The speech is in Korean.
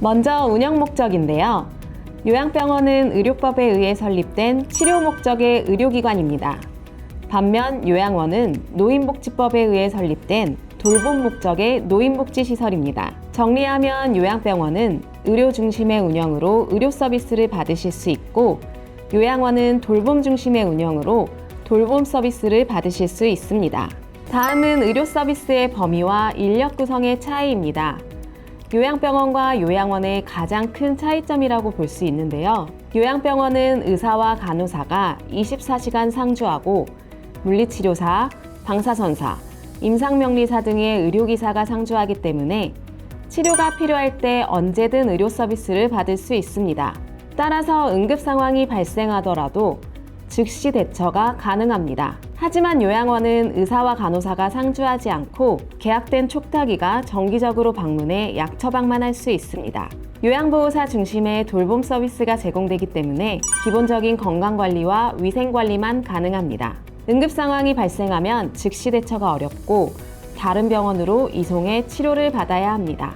먼저 운영 목적인데요. 요양병원은 의료법에 의해 설립된 치료 목적의 의료기관입니다. 반면 요양원은 노인복지법에 의해 설립된 돌봄 목적의 노인복지시설입니다. 정리하면 요양병원은 의료 중심의 운영으로 의료 서비스를 받으실 수 있고 요양원은 돌봄 중심의 운영으로 돌봄 서비스를 받으실 수 있습니다. 다음은 의료 서비스의 범위와 인력 구성의 차이입니다. 요양병원과 요양원의 가장 큰 차이점이라고 볼 수 있는데요. 요양병원은 의사와 간호사가 24시간 상주하고 물리치료사, 방사선사, 임상명리사 등의 의료기사가 상주하기 때문에 치료가 필요할 때 언제든 의료 서비스를 받을 수 있습니다. 따라서 응급 상황이 발생하더라도 즉시 대처가 가능합니다. 하지만 요양원은 의사와 간호사가 상주하지 않고 계약된 촉탁이가 정기적으로 방문해 약 처방만 할 수 있습니다. 요양보호사 중심의 돌봄 서비스가 제공되기 때문에 기본적인 건강관리와 위생관리만 가능합니다. 응급 상황이 발생하면 즉시 대처가 어렵고 다른 병원으로 이송해 치료를 받아야 합니다.